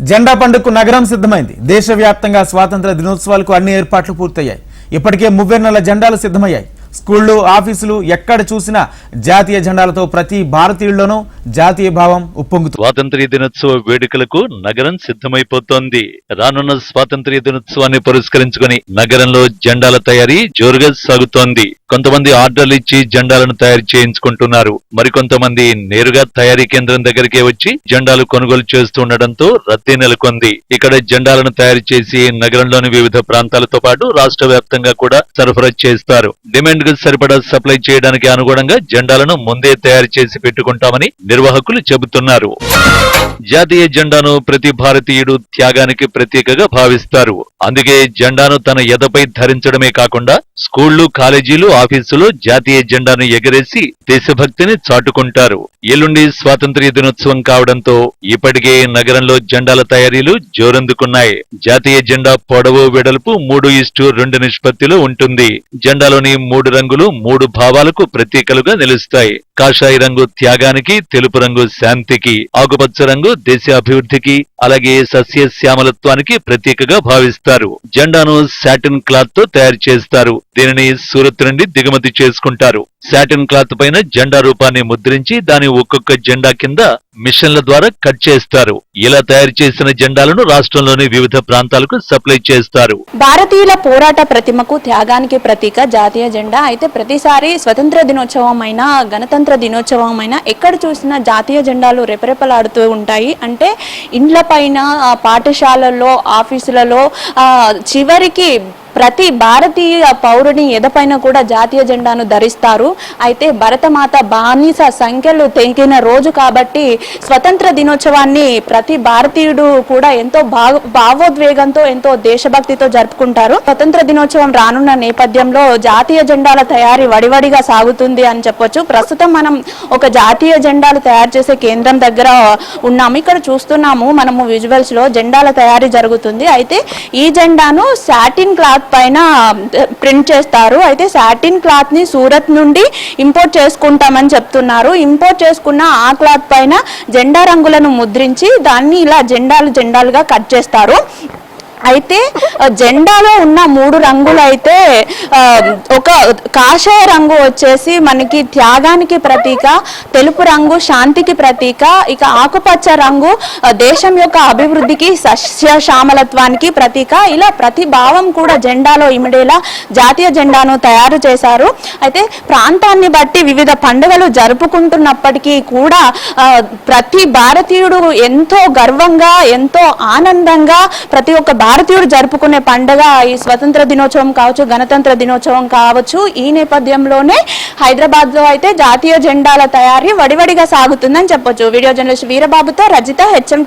జెండా పండుగకు నగరం సిద్ధమైంది. దేశవ్యాప్తంగా స్వాతంత్ర దినోత్సవాలకు అన్ని ఏర్పాట్లు పూర్తయ్యాయి. ఇప్పటికే మువ్వెన్నెల జెండాలు సిద్ధమయ్యాయి. స్కూళ్ళు ఆఫీసులు ఎక్కడ చూసినా జాతీయ జెండాలతో ప్రతి భారతీయుల్లోనూ జాతీయ భావం ఉప్పొంగుతుంది స్వాతంత్ర్య దినోత్సవ వేడుకలకు నగరం సిద్ధమైపోతోంది. రానున్న స్వాతంత్ర్య దినోత్సవాన్ని పురస్కరించుకుని నగరంలో జెండాల తయారీ జోరుగా సాగుతోంది. కొంతమంది ఆర్డర్లు ఇచ్చి జెండాలను తయారు చేయించుకుంటున్నారు. మరికొంతమంది నేరుగా తయారీ కేంద్రం దగ్గరికే వచ్చి జెండాలు కొనుగోలు చేస్తుండటంతో రద్దీ నెలకొంది. ఇక్కడ జెండాలను తయారు చేసి నగరంలోని వివిధ ప్రాంతాలతో పాటు రాష్ట్ర వ్యాప్తంగా కూడా సరఫరా చేస్తారు. డిమాండ్కు సరిపడా సప్లై చేయడానికి అనుగుణంగా జెండాలను ముందే తయారు చేసి పెట్టుకుంటామని నిర్వాహకులు చెబుతున్నారు. జాతీయ జెండాను ప్రతి భారతీయుడు త్యాగానికి ప్రత్యేకగా భావిస్తారు. అందుకే జెండాను తన ఎదపై ధరించడమే కాకుండా స్కూళ్ళు కాలేజీలు ఆఫీసులు జాతీయ జెండాను ఎగరేసి దేశభక్తిని చాటుకుంటారు. ఎల్లుండి స్వాతంత్ర్య దినోత్సవం కావడంతో ఇప్పటికే నగరంలో జెండాల తయారీలు జోరందుకున్నాయి. జాతీయ జెండా పొడవు వెడల్పు మూడు ఇస్టు రెండు నిష్పత్తిలో ఉంటుంది. జెండాలోని మూడు రంగులు మూడు భావాలకు ప్రతీకలుగా నిలుస్తాయి. కాషాయ రంగు త్యాగానికి తెలుపు రంగు శాంతికి ఆకుపచ్చ రంగు దేశ అభివృద్ధికి అలాగే సస్య శ్యామలత్వానికి ప్రతీకగా భావిస్తారు. జెండాను సాటిన్ క్లాత్తో తయారు చేస్తారు. దీనిని సూరత్ నుండి దిగుమతి చేసుకుంటారు. సాటిన్ క్లాత్ పైన జెండా రూపాన్ని ముద్రించి దాని ఒక్కొక్క జెండా కింద మిషన్ల ద్వారా కట్ చేస్తారు. ఇలా తయారు చేసిన జెండాలను రాష్ట్రంలోని వివిధ ప్రాంతాలకు సప్లై చేస్తారు. భారతీయుల పోరాట ప్రతిమకు త్యాగానికి ప్రతీక జాతీయ జెండా. అయితే ప్రతిసారి స్వతంత్ర దినోత్సవం అయినా గణతంత్ర దినోత్సవం అయినా ఎక్కడ చూసినా జాతీయ జెండాలు రెపరెపలాడుతూ ఉంటాయి. అంటే ఇండ్ల పైన ఆ, పాఠశాలల్లో ఆఫీసులలో చివరికి ప్రతి భారతీయ పౌరుని ఎదపైన కూడా జాతీయ జెండాను ధరిస్తారు. అయితే భరతమాత బానిస సంఖ్యలు తెగిన రోజు కాబట్టి స్వతంత్ర దినోత్సవాన్ని ప్రతి భారతీయుడు కూడా ఎంతో భావోద్వేగంతో ఎంతో దేశభక్తితో జరుపుకుంటారు. స్వతంత్ర దినోత్సవం రానున్న నేపథ్యంలో జాతీయ జెండాల తయారీ వడివడిగా సాగుతుంది అని చెప్పొచ్చు. ప్రస్తుతం మనం ఒక జాతీయ జెండాలు తయారు చేసే కేంద్రం దగ్గర ఉన్నాము. ఇక్కడ చూస్తున్నాము మనము విజువల్స్లో జెండాల తయారీ జరుగుతుంది. అయితే ఈ జెండాను సాటిన్ క్లాత్ పైన ప్రింట్ చేస్తారు. అయితే సాటిన్ క్లాత్ని సూరత్ నుండి ఇంపోర్ట్ చేసుకుంటామని చెప్తున్నారు. ఇంపోర్ట్ చేసుకున్న ఆ క్లాత్ పైన జెండా రంగులను ముద్రించి దాన్ని ఇలా జెండాలు జెండాలుగా కట్ చేస్తారు. అయితే జెండాలో ఉన్న మూడు రంగులు అయితే ఒక కాషాయ రంగు వచ్చేసి మనకి త్యాగానికి ప్రతీక తెలుపు రంగు శాంతికి ప్రతీక ఇక ఆకుపచ్చ రంగు దేశం యొక్క అభివృద్ధికి సస్యశ్యామలత్వానికి ప్రతీక. ఇలా ప్రతి భావం కూడా జెండాలో ఇమిడేలా జాతీయ జెండాను తయారు చేశారు. అయితే ప్రాంతాన్ని బట్టి వివిధ పండుగలు జరుపుకుంటున్నప్పటికీ కూడా ప్రతి భారతీయుడు ఎంతో గర్వంగా ఎంతో ఆనందంగా ప్రతి ఒక్క భారతీయుడు జరుపుకునే పండగ ఈ స్వతంత్ర దినోత్సవం కావచ్చు గణతంత్ర దినోత్సవం కావచ్చు ఈ నేపథ్యంలోనే హైదరాబాద్లో అయితే జాతీయ జెండాల తయారీ వడివడిగా సాగుతుందని చెప్పొచ్చు. వీడియో జర్నలిస్ట్ వీరబాబుతో రజిత హెచ్ఎం